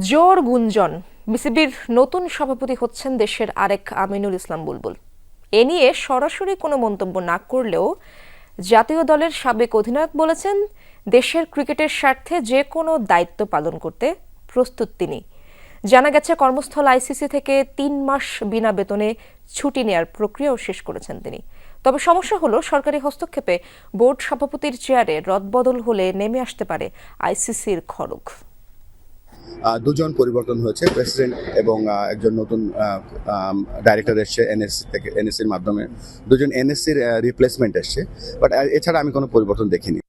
জোর গুঞ্জন। বিসিবির নতুন সভাপতি হচ্ছেন দেশের আরেক আমিনুল ইসলাম বুলবুল। এ নিয়ে সরাসরি কোনো মন্তব্য না করলেও জাতীয় দলের সাবেক অধিনায়ক বলেছেন, দেশের ক্রিকেটের স্বার্থে যে কোনো দায়িত্ব পালন করতে প্রস্তুত তিনি। জানা গেছে, কর্মস্থল আইসিসি থেকে তিন মাস বিনা বেতনে ছুটি নেয়ার প্রক্রিয়াও শেষ করেছেন তিনি। তবে সমস্যা হলো, সরকারি হস্তক্ষেপে বোর্ড সভাপতির চেয়ারে রদবদল হলে নেমে আসতে পারে আইসিসির খড়গ। দুজন পরিবর্তন হয়েছে প্রেসিডেন্ট এবং একজন নতুন ডাইরেক্টর এসছে এনএসসি থেকে এনএসসির মাধ্যমে। দুজন এনএসসির রিপ্লেসমেন্ট এসছে। বাট এছাড়া আমি কোনো পরিবর্তন দেখিনি।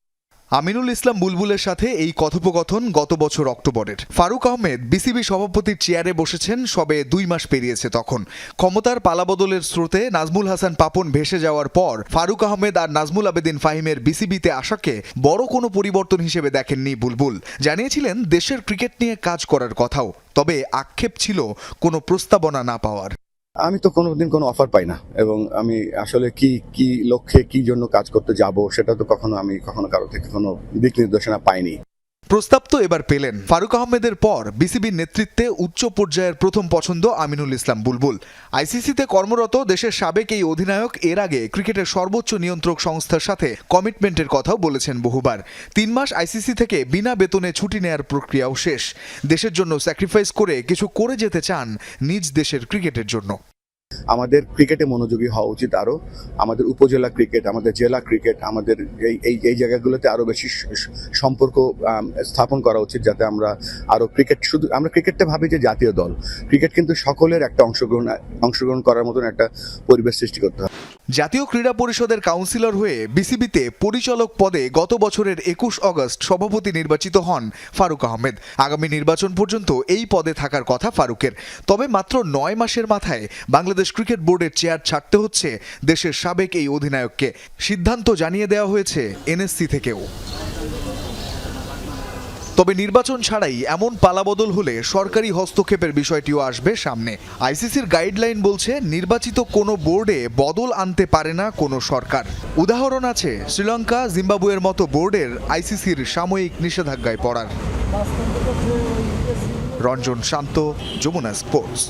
আমিনুল ইসলাম বুলবুলের সাথে এই কথোপকথন গত বছর অক্টোবরের। ফারুক আহমেদ বিসিবি সভাপতির চেয়ারে বসেছেন, সবে দুই মাস পেরিয়েছে তখন। ক্ষমতার পালাবদলের স্রোতে নাজমুল হাসান পাপন ভেসে যাওয়ার পর ফারুক আহমেদ আর নাজমুল আবেদিন ফাহিমের বিসিবিতে আসাকে বড় কোনো পরিবর্তন হিসেবে দেখেননি বুলবুল। জানিয়েছিলেন, দেশের ক্রিকেট নিয়ে কাজ করার কথাও, তবে আক্ষেপ ছিল কোনো প্রস্তাবনা না পাওয়ার। আমি তো কোনোদিন কোনো অফার পাই না। এবং আমি আসলে কি কি লক্ষ্যে কি জন্য কাজ করতে যাব, সেটা তো কখনো আমি কখনো কারও থেকে কোনো দিক নির্দেশনা পাইনি। প্রস্তাব তো এবার পেলেন। ফারুক আহমেদের পর বিসিবির নেতৃত্বে উচ্চ পর্যায়ের প্রথম পছন্দ আমিনুল ইসলাম বুলবুল। আইসিসিতে কর্মরত দেশের সাবেক এই অধিনায়ক এর আগে ক্রিকেটের সর্বোচ্চ নিয়ন্ত্রক সংস্থার সাথে কমিটমেন্টের কথাও বলেছেন বহুবার। তিন মাস আইসিসি থেকে বিনা বেতনে ছুটি নেয়ার প্রক্রিয়াও শেষ। দেশের জন্য স্যাক্রিফাইস করে কিছু করে যেতে চান নিজ দেশের ক্রিকেটের জন্য। আমাদের ক্রিকেটে মনোযোগী হওয়া উচিত আরও আমাদের উপজেলা ক্রিকেট আমাদের জেলা ক্রিকেট আমাদের এই এই এই জায়গাগুলোতে আরও বেশি সম্পর্ক স্থাপন করা উচিত যাতে আমরা আরও ক্রিকেট শুধু, আমরা ক্রিকেটটা ভাবি যে জাতীয় দল। ক্রিকেট কিন্তু সকলের একটা অংশগ্রহণ অংশগ্রহণ করার মতন একটা পরিবেশ সৃষ্টি করতে হবে। জাতীয় ক্রীড়া পরিষদের কাউন্সিলর হয়ে বিসিবিতে পরিচালক পদে গত বছরের একুশ অগস্ট সভাপতি নির্বাচিত হন ফারুক আহমেদ। আগামী নির্বাচন পর্যন্ত এই পদে থাকার কথা ফারুকের। তবে মাত্র নয় মাসের মাথায় বাংলাদেশ ক্রিকেট বোর্ডের চেয়ার ছাড়তে হচ্ছে দেশের সাবেক এই অধিনায়ককে। সিদ্ধান্ত জানিয়ে দেওয়া হয়েছে এনএসসি থেকেও। তবে নির্বাচন ছাড়াই এমন পালাবদল হলে সরকারি হস্তক্ষেপের বিষয়টিও আসবে সামনে। আইসিসির গাইডলাইন বলছে, নির্বাচিত কোনো বোর্ডে বদল আনতে পারে না কোনো সরকার। উদাহরণ আছে, শ্রীলঙ্কা, জিম্বাবুয়ের মতো বোর্ডের আইসিসির সাময়িক নিষেধাজ্ঞায় পড়ার। রঞ্জন শান্ত, যমুনা স্পোর্টস।